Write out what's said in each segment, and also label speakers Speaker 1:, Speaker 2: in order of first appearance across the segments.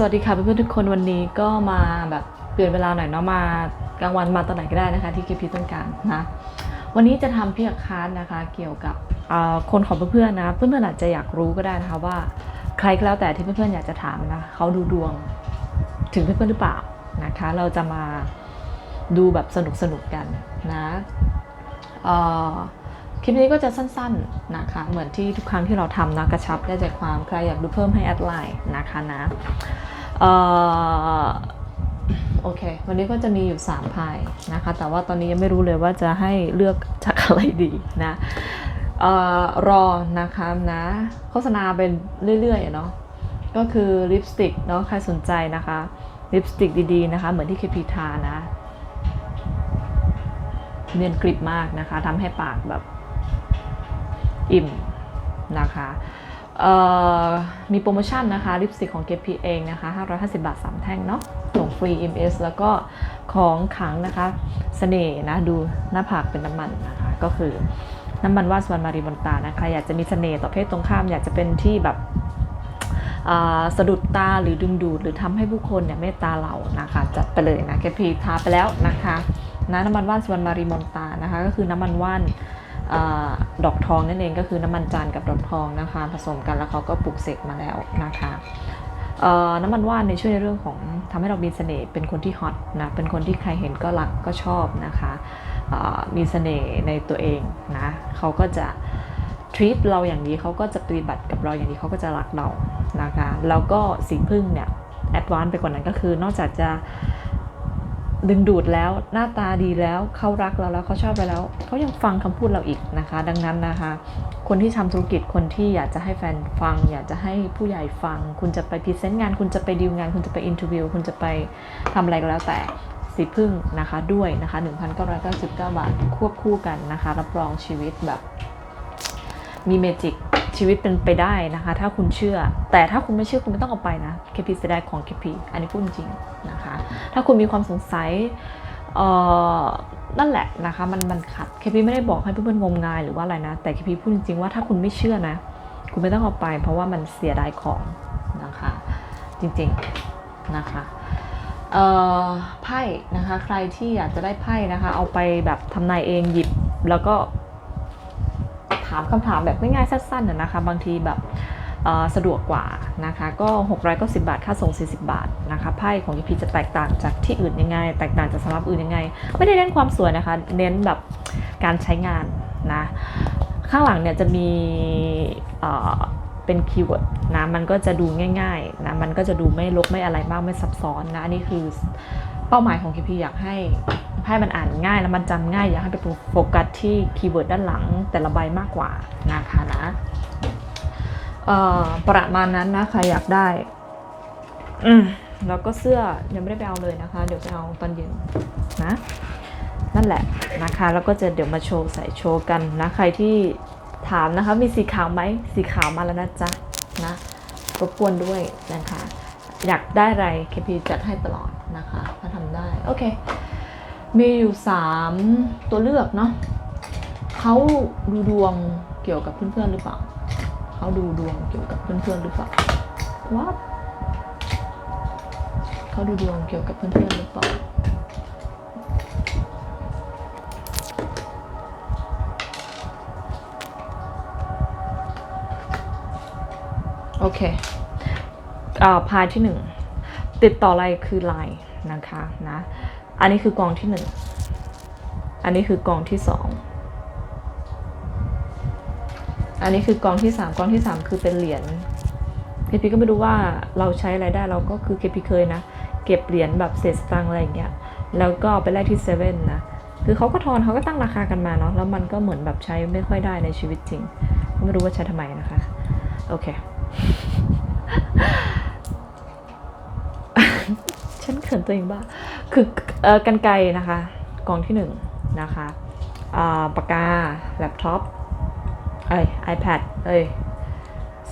Speaker 1: สวัสดีค่ะเพื่อนๆทุกคนวันนี้ก็มาแบบเปลี่ยนเวลาหน่อยเนาะมากลางวันมาตอนไหนก็ได้นะคะที่เคพีต้องการนะวันนี้จะทำพี่อาคารนะคะ เกี่ยวกับคนของเพื่อนๆนะเพื่อนๆอาจจะอยากรู้ก็ได้นะคะว่า ใครก็แล้วแต่ที่เพื่อนๆอยากจะถามนะเขาดูดวงถึงเพื่อนๆหรือเปล่านะคะ เราจะมาดูแบบสนุกๆกันนะเอ่อคลิปนี้ก็จะสั้นๆนะคะเหมือนที่ทุกครั้งที่เราทำนะกระชับได้ใจความใครอยากดูเพิ่มให้แอดไลน์นะคะนะ โอเค วันนี้ก็จะมีอยู่ 3 พายนะคะ แต่ว่าตอนนี้ยังไม่รู้เลยว่าจะให้เลือกจากอะไรดีนะออรอนะคะนะโฆษณาเป็นเรื่อยๆเนาะก็คือลิปสติกเนาะใครสนใจนะคะลิปสติกดีๆนะคะ เหมือนที่เคพีทานะ เนียนกริบมากนะคะทำให้ปากแบบอิ่มนะคะ มีโปรโมชั่นนะคะลิปสติกของ KP เองนะคะ 550 บาท 3 แท่งเนาะส่งฟรี MS แล้วก็ของขังนะคะสเสน่ห์นะ ดูหน้าผากเป็นน้ำมันนะคะ ก็คือน้ำมันว่านสวรรณมารีบนตานะคะ อยากจะมีเสน่ห์ต่อเพศตรงข้าม อยากจะเป็นที่แบบสะดุดตาหรือดึงดูด หรือทำให้ผู้คนเนี่ยเมตตาเรานะคะ จัดไปเลยนะ KP ทาไปแล้วนะคะนะน้ำมันว่านสวรรณมารีมนตานะคะ ก็คือน้ำมันว่าน ดอกทองนั่นเองก็คือน้ำมันจานกับดอกทองนะคะ ผสมกันแล้วเขาก็ปลูกเสกมาแล้วนะคะน้ำมันว่านในช่วยในเรื่องของทำให้เรามีเสน่ห์เป็นคนที่ฮอตนะเป็นคนที่ใครเห็นก็รักก็ชอบนะคะมีเสน่ห์ในตัวเองนะเขาก็จะ treat เราอย่างนี้เขาก็จะปฏิบัติกับเราอย่างนี้เขาก็จะรักเรานะคะแล้วก็สีพึ่งเนี่ยแอดวานซ์ไปกว่านั้นก็คือนอกจากจะ ดึงดูดแล้วหน้าตาดีแล้วเขารักเราแล้วเขาชอบเราแล้วเขายังฟังคำพูดเราอีกนะคะ ดังนั้นนะคะ คนที่ทำธุรกิจคนที่อยากจะให้แฟนฟัง อยากจะให้ผู้ใหญ่ฟัง คุณจะไปพรีเซนต์งาน คุณจะไปดีลงาน คุณจะไปอินเทอร์วิวคุณจะไปทำอะไรก็แล้วแต่สีพึ่งนะคะด้วยนะคะ1,999 บาทควบคู่กันนะคะ รับรองชีวิตแบบมีเมจิก ชีวิตเป็นไปได้นะคะ ถ้าคุณเชื่อ แต่ถ้าคุณไม่เชื่อคุณไม่ต้องเอาไปนะเคพีเสียดายของเคพีอันนี้พูดจริงนะคะ ถ้าคุณมีความสงสัยเอ่อนั่นแหละนะคะ มันมันขัดเคพีไม่ได้บอกให้เพื่อนๆงมงายหรือว่าอะไรนะ แต่เคพีพูดจริงๆว่าถ้าคุณไม่เชื่อนะ คุณไม่ต้องเอาไป เพราะว่ามันเสียดายของนะคะ จริงๆนะคะเอ่อไพ่นะคะ ใครที่อยากจะได้ไพ่นะคะ เอาไปแบบทำนายเองหยิบแล้วก็ ถามคำถามแบบง่ายๆสั้นๆนะคะ บางทีแบบสะดวกกว่านะคะ ก็690 บาท ค่าส่ง 40 บาทนะคะไพ่ของยีพีจะแตกต่างจากที่อื่นยังไง แตกต่างจากสำหรับอื่นยังไง ไม่ได้เน้นความสวยนะคะ เน้นแบบการใช้งานนะ ข้างหลังเนี่ยจะมีเอ่อเป็นคีย์เวิร์ดนะ มันก็จะดูง่ายๆนะ มันก็จะดูไม่ลกไม่อะไรมากไม่ซับซ้อนนะ อันนี้คือ เป้าหมายของ KP อยากให้ไพ่มันอ่านง่ายแล้วมันจำง่าย อยากให้ไปโฟกัสที่คีย์เวิร์ดด้านหลังแต่ละใบมากกว่านะคะนะประมาณนั้นนะใครอยากได้ อืมแล้วก็เสื้อยังไม่ได้ไปเอาเลยนะคะ เดี๋ยวไปเอาตอนเย็นนะ นั่นแหละนะคะ แล้วก็จะเดี๋ยวมาโชว์ใส่โชว์กันนะใครที่ถามนะคะ มีสีขาวไหมสีขาวมาแล้วนะจ๊ะนะรบกวนด้วยนะคะ อยากได้อะไร KP จัดให้ตลอด นะคะ ถ้าทำได้ โอเค มีอยู่ 3 ตัวเลือกเนาะเขาดูดวงเกี่ยวกับเพื่อนๆหรือเปล่าเขาดูดวงเกี่ยวกับเพื่อนๆหรือเปล่าว้าเขาดูดวงเกี่ยวกับเพื่อนๆหรือเปล่าโอเคอ่าพายที่หนึ่ง ติดต่ออะไรคือไลน์ นะคะนะอันนี้คือกองที่หนึ่งอันนี้คือกองที่สองอันนี้คือกองที่สามกองที่สามคือเป็นเหรียญเคพีก็ไม่รู้ว่าเราใช้อะไรได้เราก็คือเคพีเคยนะ เก็บเหรียญแบบเศษสตังค์อะไรอย่างเงี้ยแล้วก็ไปแลกที่เซเว่นนะคือเขาก็ทอนเขาก็ตั้งราคากันมาเนาะแล้วมันก็เหมือนแบบใช้ไม่ค่อยได้ในชีวิตจริง ไม่รู้ว่าใช้ทำไมนะคะ โอเค เขินตัวเองบ้างคือเออกันไกนะคะกองที่หนึ่งนะคะปากกา แล็ปท็อปเอ้ย iPad เอ้ย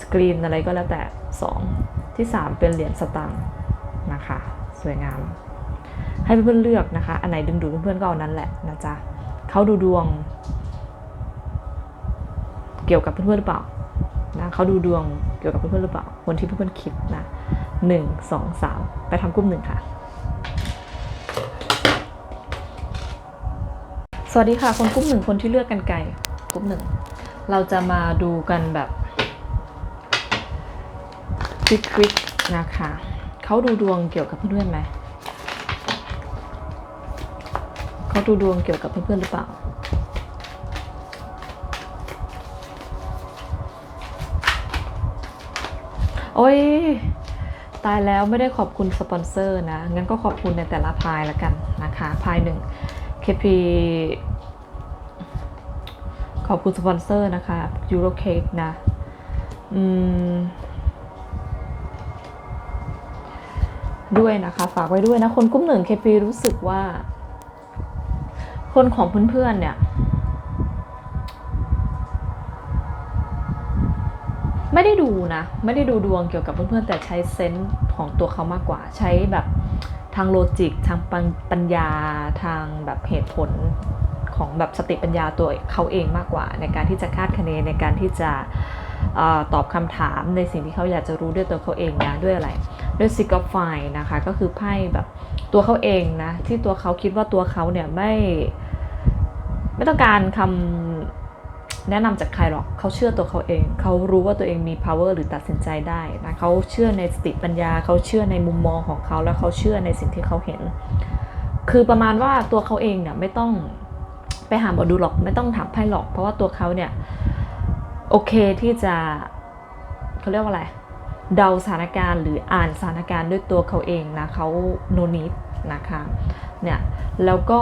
Speaker 1: สกรีนอะไรก็แล้วแต่สองที่สามเป็นเหรียญสตางค์นะคะ สวยงาม ให้เพื่อนๆเลือกนะคะ อันไหนดึงดูดเพื่อนๆก็เอานั้นแหละนะจ๊ะเขาดูดวง เกี่ยวกับเพื่อนๆหรือเปล่านะเขาดูดวงเกี่ยวกับเพื่อนๆหรือเปล่าคนที่เพื่อนๆคิดนะหนึ่งสองสามไปทำกลุ่มหนึ่งค่ะ วัสดีค่ะ คนกลุ่มหนึ่งคนที่เลือกกันไก่กลุ่มหนึ่งเราจะมาดูกันแบบควิกคิกนะคะเขาดูดวงเกี่ยวกับเพื่อนๆไหมเขาดูดวงเกี่ยวกับเพื่อนๆหรือเปล่าโอ้ยตายแล้วไม่ได้ขอบคุณสปอนเซอร์นะงั้นก็ขอบคุณในแต่ละพายละกันนะคะพายหนึ่ง KP ขอบคุณสปอนเซอร์นะคะ Euro Cake นะอืมด้วยนะคะ ฝากไว้ด้วยนะ คนกลุ่มหนึ่ง KP รู้สึกว่า คนของเพื่อนๆเนี่ย ไม่ได้ดูนะ ไม่ได้ดูดวงเกี่ยวกับเพื่อนๆ แต่ใช้เซนส์ของตัวเขามากกว่าใช้แบบ ทางโลจิกทางปัญญาทางแบบเหตุผลของแบบสติปัญญาตัวเขาเองมากกว่า ในการที่จะคาดคะเนในการที่จะออตอบคำถามในสิ่งที่เขาอยากจะรู้ด้วยตัวเขาเองนะด้วยอะไร ด้วย Six of f i นะคะก็คือไพ่แบบตัวเขาเองนะที่ตัวเขาคิดว่าตัวเขาเนี่ยไม่ไม่ต้องการคำ แนะนำจากใครหรอกเขาเชื่อตัวเขาเอง เขารู้ว่าตัวเองมี power หรือตัดสินใจได้นะเขาเชื่อในสติปัญญา เขาเชื่อในมุมมองของเขา แล้วเขาเชื่อในสิ่งที่เขาเห็น คือประมาณว่าตัวเขาเองเนี่ยไม่ต้องไปหาหมอดูหรอกไม่ต้องถามไพ่หรอก เพราะว่าตัวเขาเนี่ยโอเคที่จะเขาเรียกว่าอะไรเดาสถานการณ์หรืออ่านสถานการณ์ด้วยตัวเขาเองนะเขาโนนิดนะคะเนี่ยแล้วก็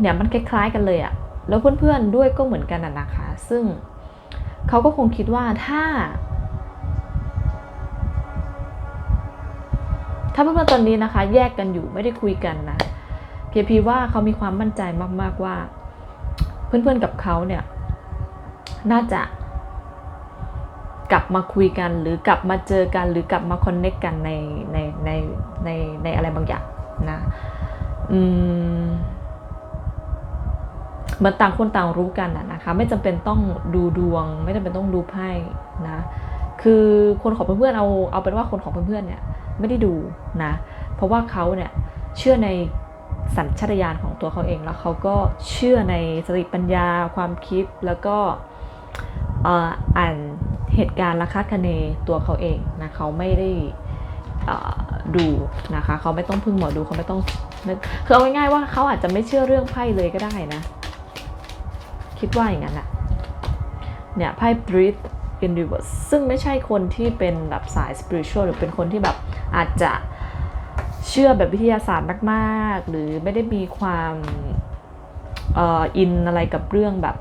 Speaker 1: เนี่ยมันคล้ายๆกันเลยอะ แล้วเพื่อนๆด้วยก็เหมือนกันนะคะ ซึ่งเขาก็คงคิดว่าถ้า ถ้าเพื่อนๆตอนนี้นะคะ แยกกันอยู่ไม่ได้คุยกันนะเคพีว่าเขามีความมั่นใจมากๆว่า เพื่อนๆกับเขาเนี่ย น่าจะกลับมาคุยกันหรือกลับมาเจอกันหรือกลับมาคอนเน็กกันในในในในในอะไรบางอย่างนะ อืม มือนต่างคนต่างรู้กันนะคะ ไม่จำเป็นต้องดูดวง ไม่จำเป็นต้องดูไพ่นะ คือคนของเพื่อนๆเอาเอาเป็นว่าคนของเพื่อนๆเนี่ยไม่ได้ดูนะ เพราะว่าเขาเนี่ยเชื่อในสัญชาตญาณของตัวเขาเองแล้วเขาก็เชื่อในสติปัญญาความคิดแล้วก็อ่านเหตุการณ์และคาคะเนตัวเขาเองนะเขาไม่ได้ดูนะคะเขาไม่ต้องพึ่งหมอดูเขาไม่ต้องคือเอาง่ายๆว่าเขาอาจจะไม่เชื่อเรื่องไพ่เลยก็ได้นะ คิดว่าอย่างนั้นอะเนี่ยไพ่ breathe in reverse ซึ่งไม่ใช่คนที่เป็นแบบสาย spiritual หรือเป็นคนที่แบบอาจจะเชื่อแบบวิทยาศาสตร์มากๆ หรือไม่ได้มีความอินอะไรกับเรื่องแบบ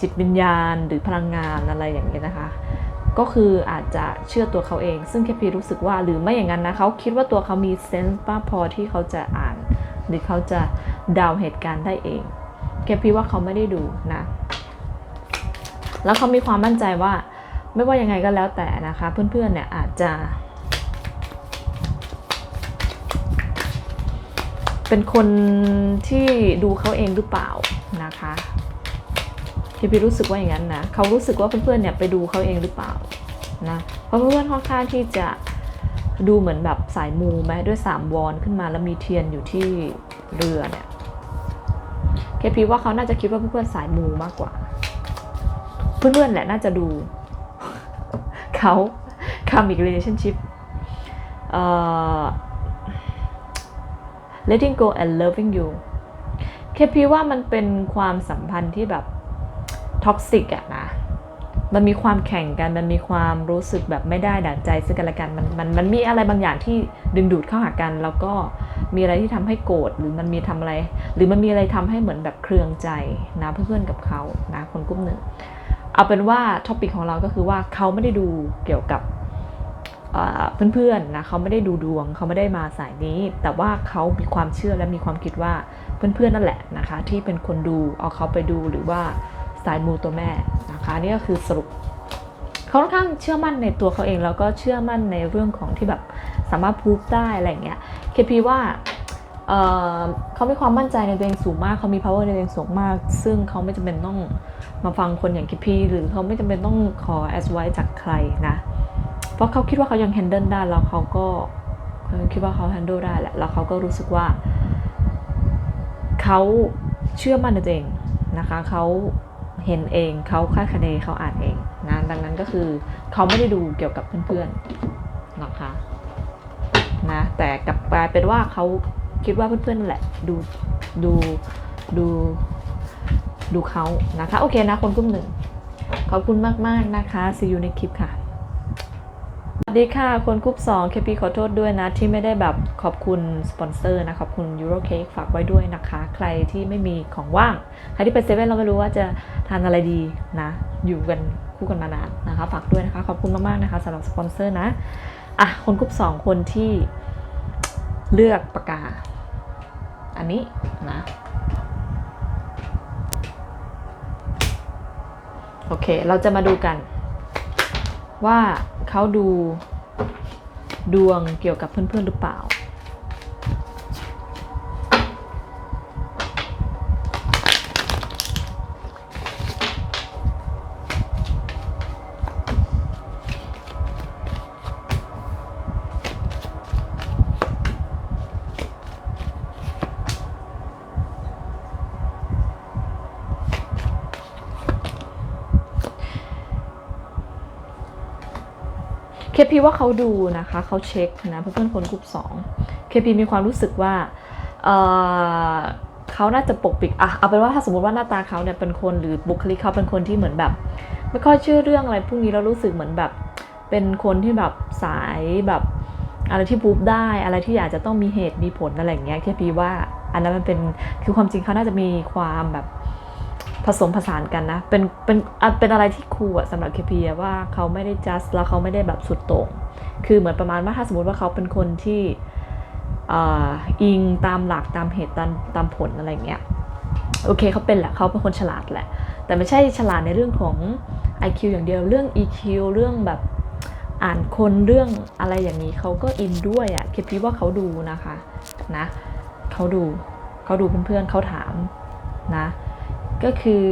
Speaker 1: จิตวิญญาณหรือพลังงานอะไรอย่างเงี้ยนะคะ ก็คืออาจจะเชื่อตัวเขาเอง ซึ่งแคพีรู้สึกว่าหรือไม่อย่างนั้นนะเขาคิดว่าตัวเขามีเซนส์มากพอที่เขาจะอ่าน หรือเขาจะดาวเหตุการณ์ได้เอง แกพีว่าเขาไม่ได้ดูนะ แล้วเขามีความมั่นใจว่า ไม่ว่ายังไงก็แล้วแต่นะคะ เพื่อนๆเนี่ยอาจจะ เป็นคนที่ดูเขาเองหรือเปล่านะคะแกพีรู้สึกว่าอย่างนั้นนะเขารู้สึกว่าเพื่อนๆเนี่ยไปดูเขาเองหรือเปล่านะเพราะเพื่อนๆค่อนข้างที่จะดูเหมือนแบบสายมูไหมด้วยสามวอนขึ้นมาแล้วมีเทียนอยู่ที่เรือเนี่ย เคพีว่าเขาน่าจะคิดว่าเพื่อนๆสายมูมากกว่า เพื่อนๆแหละน่าจะดูเขาคำอีก relationship เอ่อ letting go and loving you เคพีว่ามันเป็นความสัมพันธ์ที่แบบท็อกซิกอะนะ มันมีความแข่งกัน มันมีความรู้สึกแบบไม่ได้ดั่งใจซึ่งกันและกัน มันมันมันมีอะไรบางอย่างที่ดึงดูดเข้าหากัน แล้วก็มีอะไรที่ทำให้โกรธหรือมันมีทำอะไร หรือมันมีอะไรทำให้เหมือนแบบเครืองใจนะเพื่อนๆกับเขานะคนกลุ่มหนึ่งเอาเป็นว่าท็อปิกของเราก็คือว่าเขาไม่ได้ดูเกี่ยวกับเพื่อนๆนะเขาไม่ได้ดูดวงเขาไม่ได้มาสายนี้ แต่ว่าเขามีความเชื่อและมีความคิดว่าเพื่อนๆนั่นแหละนะคะ ที่เป็นคนดูเอาเขาไปดูหรือว่าสายมูตัวแม่ นะคะนี่ก็คือสรุปเขาค่อนข้างเชื่อมั่นในตัวเขาเองแล้วก็เชื่อมั่นในเรื่องของที่แบบสามารถพูดได้อะไรเงี้ยเคพีว่าเเขามีความมั่นใจในตัวเองสูงมาก เขามี power ในตัวเองสูงมาก ซึ่งเขาไม่จำเป็นต้องมาฟังคนอย่างเคพีหรือเขาไม่จำเป็นต้องขอ advice จากใครนะ เพราะเขาคิดว่าเขายัง handle ได้แล้วเขาก็เขาคิดว่าเขา handle ได้แหละ แล้วเขาก็รู้สึกว่า เขาเชื่อมั่นในตัวเองนะคะ เขา เห็นเองเขาคาดคะเนเขาอ่านเองนะดังนั้นก็คือเขาไม่ได้ดูเกี่ยวกับเพื่อนๆนะคะนะแต่กลับกลายเป็นว่าเขาคิดว่าเพื่อนๆนั่นแหละดูดูดูดูเขานะคะ โอเคนะคนกลุ่มหนึ่งขอบคุณมากๆนะคะ see you ในคลิปค่ะ สวัสดีค่ะ คนกรุ๊ป2 KP ขอโทษด้วยนะ ที่ไม่ได้แบบขอบคุณสปอนเซอร์นะ ขอบคุณ Euro Cake ฝากไว้ด้วยนะคะ ใครที่ไม่มีของว่าง ใครที่ไปเซเว่นเราไม่รู้ว่าจะทานอะไรดีนะ อยู่กันคู่กันมานานนะคะ ฝากด้วยนะคะ ขอบคุณมาก ๆ นะคะสำหรับสปอนเซอร์นะ อะ คนกรุ๊ป2คนที่เลือกปากกา อันนี้นะ โอเค เราจะมาดูกันว่า เขาดูดวงเกี่ยวกับเพื่อนๆหรือเปล่า เคพีว่าเขาดูนะคะเขาเช็คนะเพื่อนๆคนกลุ่มสองเคพีมีความรู้สึกว่าเอ่อเขาน่าจะปกปิดอะเอาเป็นว่าถ้าสมมติว่าหน้าตาเขาเนี่ยเป็นคนหรือบุคลิกเขาเป็นคนที่เหมือนแบบ ไม่ค่อยเชื่อเรื่องอะไรพวกนี้แล้วรู้สึกเหมือนแบบ เป็นคนที่แบบสายแบบอะไรที่พูดได้อะไรที่อาจจะต้องมีเหตุมีผลอะไรอย่างเงี้ยเคพีว่าอันนั้นมันเป็นคือความจริงเขาน่าจะมีความแบบ ผสมผสานกันนะ เป็นเป็นเป็นอะไรที่ครูอะสำหรับ KP อะว่าเขาไม่ได้ just แล้วเขาไม่ได้แบบสุดโต่งคือเหมือนประมาณว่าถ้าสมมติว่าเขาเป็นคนที่อ่าอิงตามหลักตามเหตุตามตามผลอะไรเงี้ยโอเคเขาเป็นแหละเขาเป็นคนฉลาดแหละ แต่ไม่ใช่ฉลาดในเรื่องของ IQ อย่างเดียวเรื่อง EQ เรื่องแบบอ่านคนเรื่องอะไรอย่างนี้เขาก็อินด้วยอะเคพีว่าเขาดูนะคะนะเขาดูเขาดูเพื่อนๆเขาถามนะ ก็คือ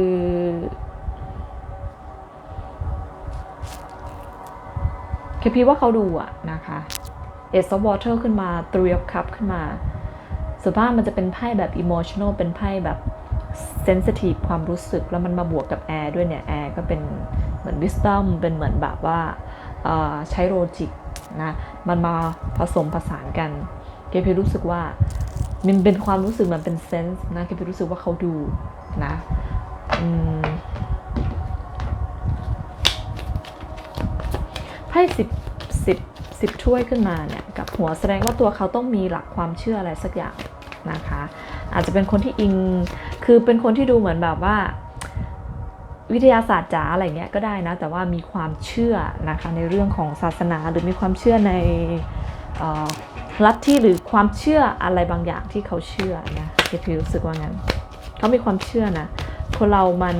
Speaker 1: เคพีว่าเขาดูอะนะคะ Ace of Water ขึ้นมา Three of Cup ขึ้นมาส่วนมากมันจะเป็นไพ่แบบ emotional เป็นไพ่แบบ sensitive ความรู้สึกแล้วมันมาบวกกับ Air ด้วยเนี่ย Air ก็เป็นเหมือน wisdom เป็นเหมือนแบบว่าใช้โลจิกนะมันมาผสมผสานกันเคพีรู้สึกว่ามันเป็นความรู้สึกมือนเป็นเซนส์นะเคพีรู้สึกว่าเขาดู นะไพ่สิบสิบสิบถ้วยขึ้นมาเนี่ยกับหัวแสดงว่าตัวเขาต้องมีหลักความเชื่ออะไรสักอย่างนะคะ อาจจะเป็นคนที่อิงคือเป็นคนที่ดูเหมือนแบบว่า วิทยาศาสตร์จ๋าอะไรเงี้ยก็ได้นะ แต่ว่ามีความเชื่อนะคะในเรื่องของศาสนาหรือมีความเชื่อในออลัทธิหรือความเชื่ออะไรบางอย่างที่เขาเชื่อนะเจพีรู้สึกว่างั้น เขามีความเชื่อนะ คนเรามัน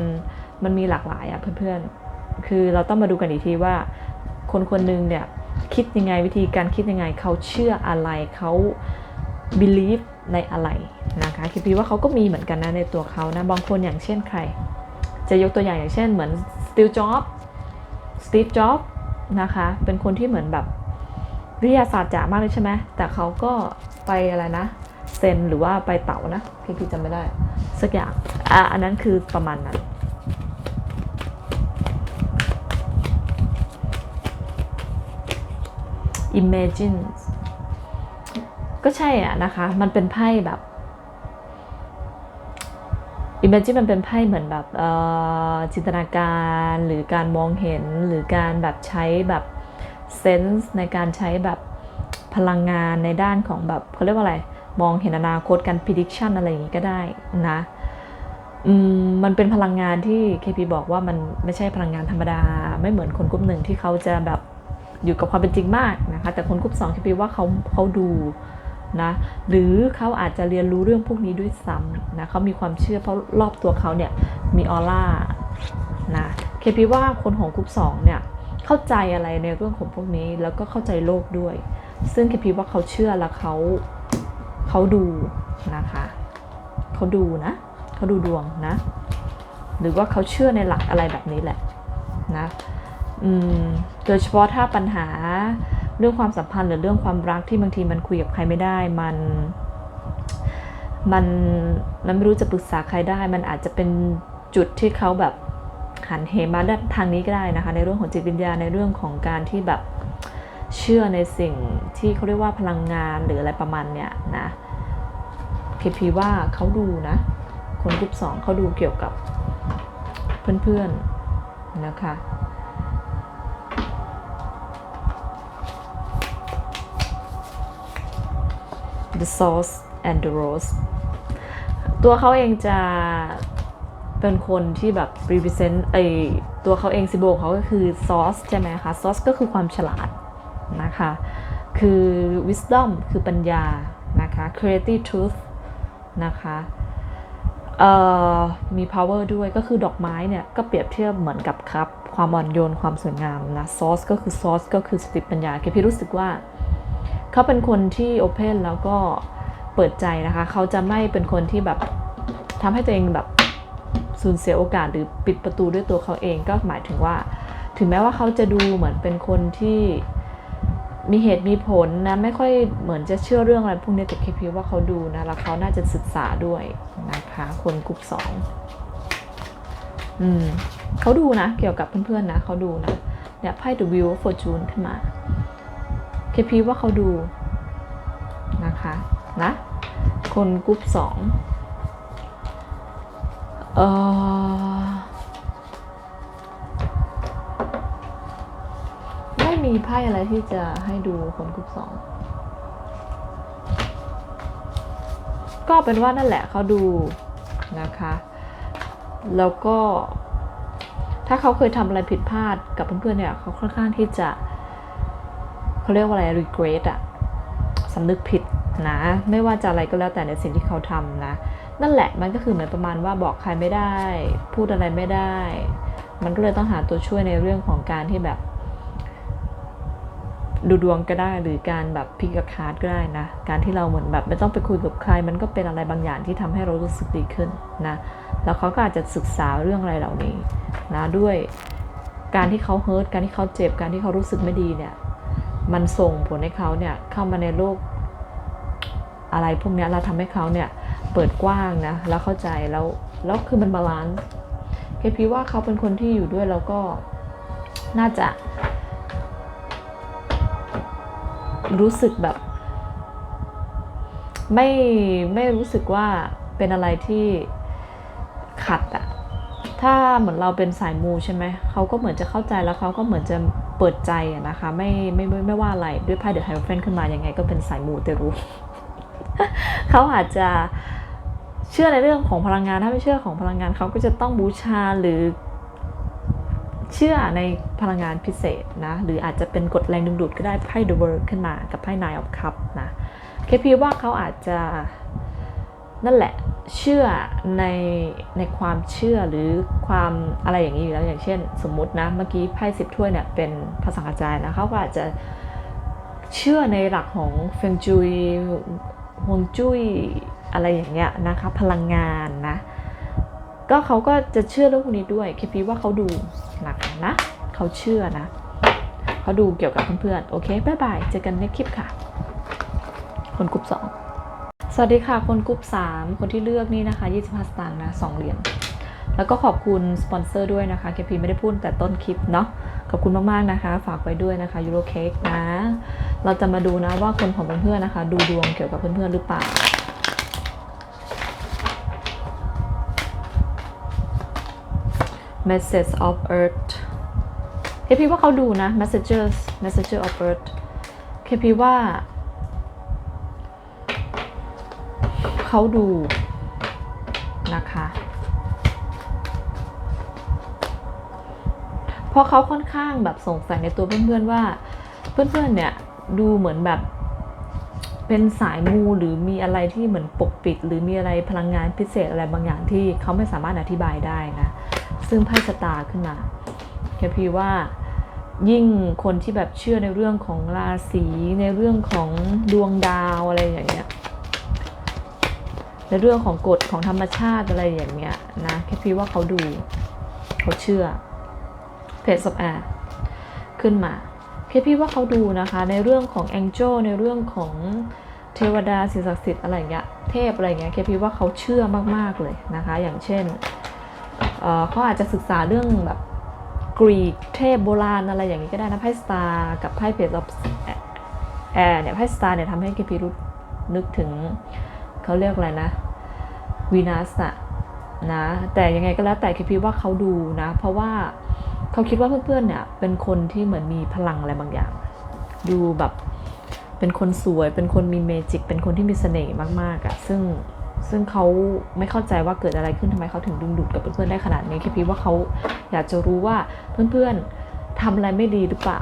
Speaker 1: มันมีหลากหลายอะเพื่อนๆ คือเราต้องมาดูกันอีกทีว่า คนคนหนึ่งเนี่ยคิดยังไงวิธีการคิดยังไงเขาเชื่ออะไรเขา believe ในอะไรนะคะคิดพีว่าเขาก็มีเหมือนกันนะในตัวเขานะบางคนอย่างเช่นใคร จะยกตัวอย่างอย่างเช่นเหมือน Steve Jobs Steve Jobs นะคะเป็นคนที่เหมือนแบบวิทยาศาสตร์จ๋ามากเลยใช่ไหมแต่เขาก็ไปอะไรนะ เซนหรือว่าไปเต่านะพี่พี่จำไม่ได้ สักอย่างอะอันนั้นคือประมาณนั้น imagine ก็ใช่อะนะคะ มันเป็นไพ่แบบ imagine มันเป็นไพ่เหมือนแบบอ่อจินตนาการหรือการมองเห็นหรือการแบบใช้แบบ sense ในการใช้แบบพลังงานในด้านของแบบเขาเรียกว่าอะไร มองเห็นอนาคตการ prediction อะไรอย่างนี้ก็ได้นะมมันเป็นพลังงานที่ KP บอกว่ามันไม่ใช่พลังงานธรรมดา ไม่เหมือนคนกลุ่มหนึ่งที่เขาจะแบบอยู่กับความเป็นจริงมากนะคะแต่คนกลุ่มสอง KP ว่าเขาเขาดูนะหรือเขาอาจจะเรียนรู้เรื่องพวกนี้ด้วยซ้ำนะเขามีความเชื่อเพราะรอบตัวเขาเนี่ยมีออร่านะ KP ว่าคนของกลุ่มสองเนี่ยเข้าใจอะไรในเรื่องของพวกนี้แล้วก็เข้าใจโลกด้วย ซึ่ง KP ว่าเขาเชื่อแล้วเขา เขาดูนะคะเขาดูนะเขาดูดวงนะ หรือว่าเขาเชื่อในหลักอะไรแบบนี้แหละนะโดยเฉพาะถ้าปัญหาเรื่องความสัมพันธ์หรือเรื่องความรักที่บางทีมันคุยกับใครไม่ได้มันมันมันไม่รู้จะปรึกษาใครได้ มันอาจจะเป็นจุดที่เขาแบบหันเหมาด้านทางนี้ก็ได้นะคะ ในเรื่องของจิตวิญญาณในเรื่องของการที่แบบ เชื่อในสิ่งที่เขาเรียกว่าพลังงานหรืออะไรประมาณเนี้ยนะพีพีว่าเขาดูนะ คนกลุ่มสองเขาดูเกี่ยวกับเพื่อนๆนะคะ the sauce and the rose ตัวเขาเองจะเป็นคนที่แบบ represent ไอตัวเขาเองซิโบเขาก็คือ sauce ใช่ไหมคะ sauce ก็คือความฉลาด นะคะ คือ wisdom คือปัญญา นะคะ creative truth นะคะมี power ด้วยก็คือดอกไม้เนี่ย ก็เปรียบเทียบเหมือนกับครับ ความอ่อนโยนความสวยงามนะ sauce ก็คือ sauce ก็คือสติปัญญาคือพี่รู้สึกว่า เขาเป็นคนที่โอเพนแล้วก็เปิดใจนะคะ เขาจะไม่เป็นคนที่แบบทำให้ตัวเองแบบสูญเสียโอกาสหรือปิดประตูด้วยตัวเขาเองก็หมายถึงว่า ถึงแม้ว่าเขาจะดูเหมือนเป็นคนที่ มีเหตุมีผลนะ ไม่ค่อยเหมือนจะเชื่อเรื่องอะไรพวกนี้แต่เคพีว่าเขาดูนะ แล้วเขาน่าจะศึกษาด้วยนะคะ คนกลุ่มสองอืมเขาดูนะ เกี่ยวกับเพื่อนๆนะเขาดูนะเนี่ยไพ่ The Wheel of Fortune ขึ้นมาเคพีว่าเขาดูนะคะนะคนกรุ๊ปสองเออ ม่มีไพ่อะไรที่จะให้ดูคนกรุ๊ปสองก็เป็นว่านั่นแหละเขาดูนะคะ แล้วก็ ถ้าเขาเคยทำอะไรผิดพลาดกับเพื่อนๆเนี่ยเขาค่อนข้างที่จะเขาเรียกว่าอะไร regret อะสำนึกผิดนะ ไม่ว่าจะอะไรก็แล้วแต่ในสิ่งที่เขาทำนะ นั่นแหละมันก็คือเหมือนประมาณว่าบอกใครไม่ได้ พูดอะไรไม่ได้ มันก็เลยต้องหาตัวช่วยในเรื่องของการที่แบบ ดูดวงก็ได้หรือการแบบพิกคาร์ดก็ได้นะ การที่เราเหมือนแบบไม่ต้องไปคุยกับใคร มันก็เป็นอะไรบางอย่างที่ทำให้เรารู้สึกดีขึ้นนะ แล้วเขาก็อาจจะศึกษาเรื่องอะไรเหล่านี้นะด้วยการที่เขาเฮิร์ตการที่เขาเจ็บการที่เขารู้สึกไม่ดีเนี่ย มันส่งผลให้เขาเนี่ยเข้ามาในโลกอะไรพวกนี้เราทำให้เขาเนี่ยเปิดกว้างนะแล้วเข้าใจแล้วแล้วคือมันบาลานซ์เคพีว่าเขาเป็นคนที่อยู่ด้วยแล้วก็น่าจะ รู้สึกแบบ ไม่ไม่รู้สึกว่าเป็นอะไรที่ขัดอะถ้าเหมือนเราเป็นสายมูใช่ไหม เขาก็เหมือนจะเข้าใจแล้วเขาก็เหมือนจะเปิดใจนะคะ ไม่ไม่ไม่ไม่ว่าอะไรด้วยไพ่เดอะไฮโรเฟนขึ้นมายังไงก็เป็นสายมูแต่รู้ เขาอาจจะเชื่อในเรื่องของพลังงานถ้าไม่เชื่อของพลังงานเขาก็จะต้องบูชาหรือ เชื่อในพลังงานพิเศษนะ หรืออาจจะเป็นกฎแรงดึงดูดก็ได้ไพ่ The World ขึ้นมากับไพ่ Nine of Cups นะเคพีว่าเขาอาจจะนั่นแหละเชื่อในในความเชื่อหรือความอะไรอย่างนี้อยู่แล้วอย่างเช่น สมมุตินะเมื่อกี้ไพ่สิบถ้วยเนี่ยเป็นภาษากระจายนะเขาก็อาจจะเชื่อในหลักของเฟงจุยฮวงจุ้ยอะไรอย่างเงี้ยนะคะพลังงานนะ ก็เขาก็จะเชื่อเรื่องพวกนี้ด้วยเคพีว่าเขาดูนะคะนะเขาเชื่อนะเขาดูเกี่ยวกับเพื่อนๆโอเคบายบายเจอกันในคลิปค่ะ คนกลุ่มสองสวัสดีค่ะ คนกลุ่มสามคนที่เลือกนี่นะคะ 25 สตางค์นะ2เหรียญแล้วก็ขอบคุณสปอนเซอร์ด้วยนะคะเคพีไม่ได้พูดแต่ต้นคลิปเนาะขอบคุณมากๆนะคะ ฝากไว้ด้วยนะคะยูโรเค้กนะ เราจะมาดูนะว่าคนของเพื่อนๆนะคะ ดูดวงเกี่ยวกับเพื่อนๆหรือเปล่า Message of Earth เคพีว่าเขาดูนะ Messages Messenger of Earth เคพีว่า เขาดูนะคะเพราะเขาค่อนข้างแบบสงสัยในตัวเพื่อนๆว่า เพื่อนๆเนี่ยดูเหมือนแบบเป็นสายมูหรือมีอะไรที่เหมือนปกปิด หรือมีอะไรพลังงานพิเศษอะไรบางอย่างที่เขาไม่สามารถอธิบายได้นะ ซึ่งไพ่สตาร์ขึ้นมาแค่พีว่ายิ่งคนที่แบบเชื่อในเรื่องของราศีในเรื่องของดวงดาวอะไรอย่างเงี้ยในเรื่องของกฎของธรรมชาติอะไรอย่างเงี้ยนะแค่พีว่าเขาดูเขาเชื่อเพจสบแอร์ขึ้นมาเคพี่ว่าเขาดูนะคะ ในเรื่องของแองเจลในเรื่องของเทวดาสิ่งศักดิ์สิทธิ์อะไรอย่างเงี้ยเทพอะไรอย่างเงี้ยเคพี่ว่าเขาเชื่อมากๆเลยนะคะ อย่างเช่น เขาอาจจะศึกษาเรื่องแบบกรีกเทพโบราณอะไรอย่างนี้ก็ได้นะไพ่สตาร์กับไพ่เพจออฟแอร์เนี่ยไพ่สตาร์เนี่ยทำให้เคพี่รู้นึกถึงเขาเรียกอะไรนะวีนัสอะนะแต่ยังไงก็แล้วแต่เคพี่ว่าเขาดูนะ เพราะว่าเขาคิดว่าเพื่อนๆเนี่ยเป็นคนที่เหมือนมีพลังอะไรบางอย่าง ดูแบบเป็นคนสวยเป็นคนมีเมจิกเป็นคนที่มีเสน่ห์มากๆอะซึ่ง ซึ่งเขาไม่เข้าใจว่าเกิดอะไรขึ้นทำไมเขาถึงดึงดูดกับเพื่อนๆได้ขนาดนี้เคพี่ว่าเขาอยากจะรู้ว่าเพื่อนๆทำอะไรไม่ดีหรือเปล่า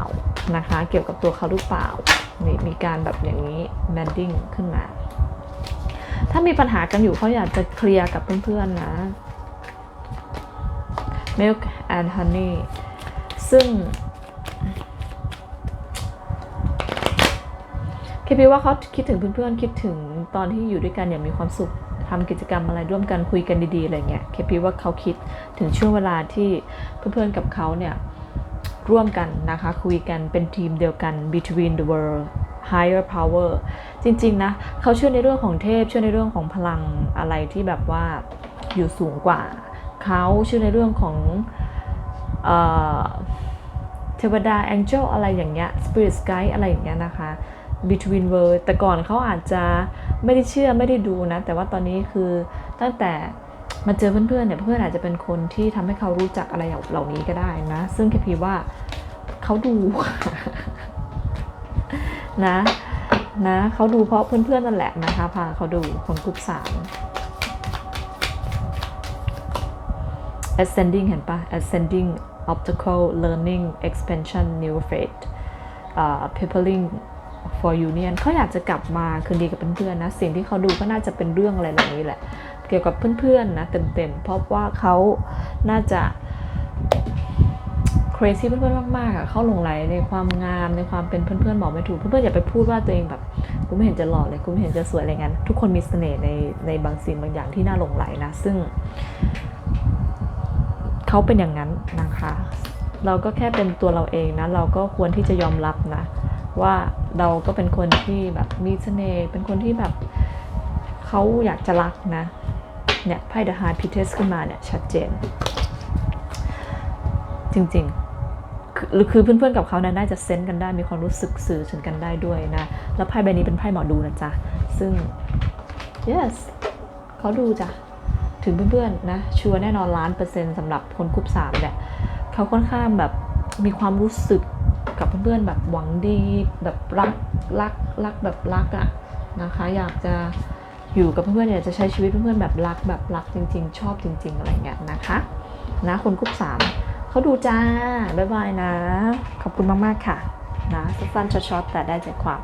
Speaker 1: นะคะ เกี่ยวกับตัวเขาหรือเปล่ามีมีการแบบอย่างนี้แมนดิ้งขึ้นมา ถ้ามีปัญหากันอยู่เขาอยากจะเคลียร์กับเพื่อนๆนะ milk and honey ซึ่งเคพี่ว่าเขาคิดถึงเพื่อนๆ คิดถึงตอนที่อยู่ด้วยกันอย่างมีความสุข ทำกิจกรรมอะไรร่วมกันคุยกันดีๆอะไรเงี้ยเคพี่ว่าเขาคิดถึงช่วงเวลาที่เพื่อนๆกับเขาเนี่ยร่วมกันนะคะคุยกันเป็นทีมเดียวกัน between the world higher power จริงๆนะเขาเชื่อในเรื่องของเทพเชื่อในเรื่องของพลังอะไรที่แบบว่าอยู่สูงกว่า เขาเชื่อในเรื่องของเเทวดา angel อะไรอย่างเงี้ย spirit guide อะไรอย่างเงี้ยนะคะ between world แต่ก่อนเขาอาจจะ ไม่ได้เชื่อไม่ได้ดูนะ แต่ว่าตอนนี้คือตั้งแต่มาเจอเพื่อนๆเนี่ยเพื่อนอาจจะเป็นคนที่ทำให้เขารู้จักอะไรเหล่านี้ก็ได้นะ ซึ่งแคพีว่าเขาดูนะนะเขาดูเพราะเพื่อนๆนั่นแหละนะคะพาเขาดูคนกลุ่มสาม ascending เห็นปะ ascending obstacle learning expansion new faith uh, preparing for union เขาอยากจะกลับมาคืนดีกับเพื่อนๆนะ สิ่งที่เขาดูก็น่าจะเป็นเรื่องอะไรเหล่านี้แหละ เกี่ยวกับเพื่อนๆนะเต็มๆ เพราะว่าเขาน่าจะ crazy เพื่อนๆมากๆอะเขาหลงไหลในความงามในความเป็นเพื่อนๆบอกไม่ถูกเพื่อนๆอย่าไปพูดว่าตัวเองแบบกูไม่เห็นจะหล่อเลยกูไม่เห็นจะสวยอะไรเงี้ยทุกคนมีเสน่ห์ในในบางสิ่งบางอย่างที่น่าหลงไหลนะ ซึ่งเขาเป็นอย่างนั้นนะคะ เราก็แค่เป็นตัวเราเองนะ เราก็ควรที่จะยอมรับนะ ว่า เราก็เป็นคนที่แบบมีเสน่ห์เป็นคนที่แบบเขาอยากจะรักนะ เนี่ยไพ่ The Hard Pieces ขึ้นมาเนี่ยชัดเจน จริงๆคือคือเพื่อนๆกับเขานะน่าจะเซนส์กันได้มีความรู้สึกสื่อถึงกันได้ด้วยนะ แล้วไพ่ใบนี้เป็นไพ่หมอดูนะจ๊ะ ซึ่ง yes เขาดูจ้ะถึงเพื่อนๆนะชัวร์แน่นอนล้านเปอร์เซ็นต์สำหรับคนกลุ่มสามเนี่ยเขาค่อนข้างแบบมีความรู้สึก พื่อนแบบหวังดีแบบรักรักรักแบบรักอะนะคะ อยากจะอยู่กับเพื่อนอยากจะใช้ชีวิตเพื่อนแบบรักแบบรักจริง ๆ ชอบจริง ๆ อะไรเงี้ยนะคะนะคนกลุ่มสามเขาดูจ้าบ๊ายบายนะ ขอบคุณมาก ๆ ค่ะนะสั้นๆช็อตๆแต่ได้ใจความ